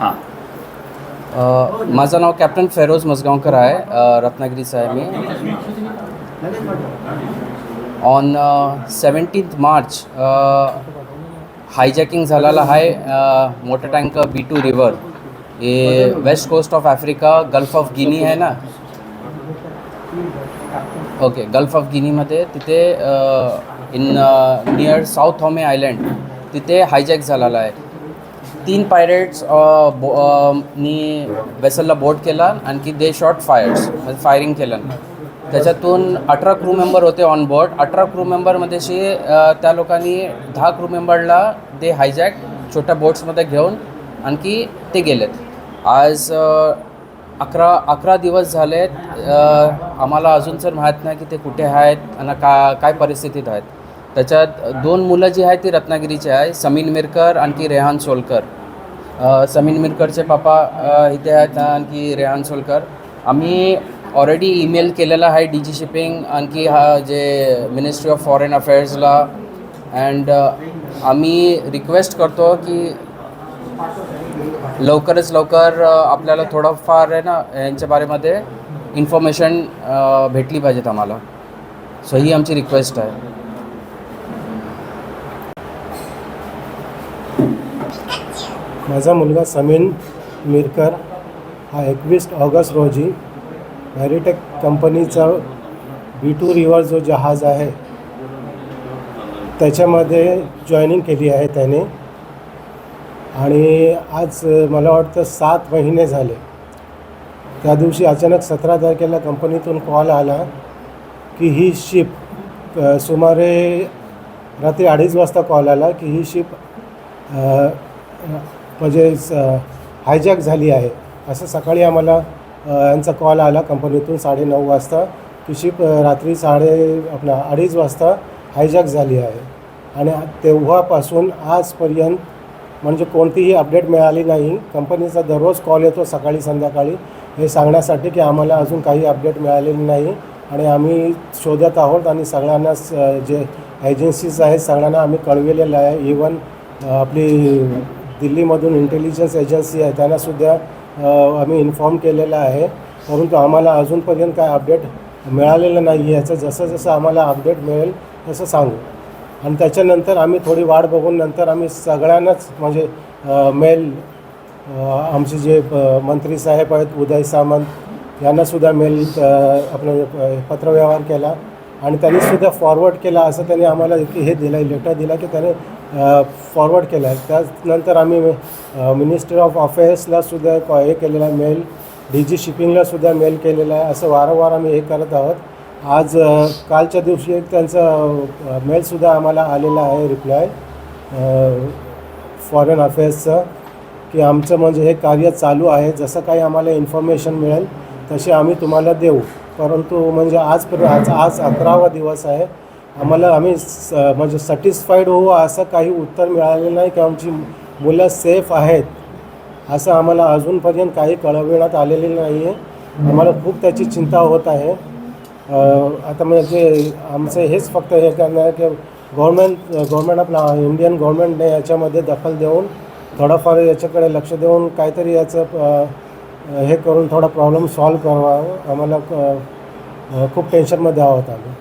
हां. माझं नाव कॅप्टन फेरोज मजगावकर आहे रत्नागिरीचं आहे मी ऑन सेवन्टीन्थ मार्च हायजॅकिंग झालेला आहे motor tanker B to river हे West Coast of Africa Gulf of Guinea आहे ना? ओके गल्फ ऑफ गिनीमध्ये तिथे in near Sao Tome island तिथे हायजॅक झालेला आहे. तीन पायरेट्स बो नी वेसलला बोट केला आणखी दे शॉट फायर्स म्हणजे फायरिंग केलं. त्याच्यातून अठरा क्रू मेंबर होते ऑन बोर्ड अठरा क्रू मेंबरमध्येशी त्या लोकांनी दहा क्रू मेंबरला दे हायजॅक छोट्या बोट्समध्ये घेऊन आणखी ते गेलेत. आज अकरा अकरा दिवस झालेत आम्हाला अजून सर माहीत नाही की ते कुठे आहेत आणि का काय परिस्थितीत आहेत. त्याच्यात दोन मुलं जी आहेत ती रत्नागिरीची आहे समीन मिरकर आणखी रेहान सोलकर. समीन मिरकरचे पापा इथे आहेत आणखी रेहान सोलकर. आम्ही ऑलरेडी ईमेल केलेला आहे डी जी शिपिंग आणखी हा जे मिनिस्ट्री ऑफ फॉरेन अफेअर्सला अँड आम्ही रिक्वेस्ट करतो की लवकरच लवकर आपल्याला थोडंफार आहे ना यांच्या बारेमध्ये इन्फॉर्मेशन भेटली पाहिजेत आम्हाला. सो ही आमची रिक्वेस्ट आहे. माझा मुलगा समीन मिरकर हा एकवीस ऑगस्ट रोजी व्हॅरिटेक कंपनीचा बी टू रिवर जो जहाज आहे त्याच्यामध्ये जॉईनिंग केली आहे त्याने. आणि आज मला वाटतं सात महिने झाले. त्या दिवशी अचानक सतरा तारखेला कंपनीतून कॉल आला की ही शिप सुमारे रात्री अडीच वाजता कॉल आला की ही शिप म्हणजे हायजॅक झाली आहे. असं सकाळी आम्हाला यांचा कॉल आला कंपनीतून साडेनऊ वाजता की शिप रात्री साडे आपला अडीच वाजता हायजॅक झाली आहे. आणि तेव्हापासून आजपर्यंत म्हणजे कोणतीही अपडेट मिळाली नाही. कंपनीचा दररोज कॉल येतो सकाळी संध्याकाळी. हे सांगण्यासाठी की आम्हाला अजून काही अपडेट मिळालेली नाही. आणि आम्ही शोधत आहोत आणि सगळ्यांना स- जे एजन्सीज आहेत सगळ्यांना आम्ही कळविलेलं आहे. इवन आपली दिल्लीमधून इंटेलिजन्स एजन्सी आहे त्यांनासुद्धा आम्ही इन्फॉर्म केलेलं आहे. परंतु आम्हाला अजूनपर्यंत काय अपडेट मिळालेलं नाही याचं जसं जसं आम्हाला अपडेट मिळेल तसं सांगू. आणि त्याच्यानंतर आम्ही थोडी वाट बघून नंतर आम्ही सगळ्यांनाच म्हणजे मेल आमचे जे मंत्री साहेब आहेत उदय सामंत यांनासुद्धा मेल आपलं पत्रव्यवहार केला. आणि त्यांनीसुद्धा फॉरवर्ड केला असं त्यांनी आम्हाला हे दिलं आहे लेटर दिला की त्याने फॉरवर्ड केला आहे त्यानंतर आम्ही मिनिस्टर ऑफ अफेअर्सला सुद्धा कॉ- हे केलेला आहे मेल डी जी शिपिंगला सुद्धा मेल केलेला आहे. असं वारंवार आम्ही हे करत आहोत. आज कालच्या दिवशी एक त्यांचा मेलसुद्धा आम्हाला आलेला आहे रिप्लाय फॉरेन अफेअर्सचं की आमचं म्हणजे हे कार्य चालू आहे. जसं काही आम्हाला इन्फॉर्मेशन मिळेल तशी आम्ही तुम्हाला देऊ. परंतु म्हणजे आजपर्यंत आज आज अकरावा दिवस आहे. आम्हाला आम्ही स म्हणजे सॅटिस्फाईड होऊ असं काही उत्तर मिळालेलं नाही की आमची मुलं सेफ आहेत असं आम्हाला अजूनपर्यंत काही कळविण्यात आलेले नाही आहे आम्हाला खूप त्याची चिंता होत आहे. आता म्हणजे आमचं हेच फक्त हे करणं आहे की गव्हर्मेंट गव्हर्मेंट आपला इंडियन गव्हर्मेंटने याच्यामध्ये दखल देऊन थोडंफार याच्याकडे लक्ष देऊन काहीतरी याचं हे करून थोडा प्रॉब्लेम सॉल्व करावा. आम्हाला क- खूप टेन्शनमध्ये आहोत आम्ही.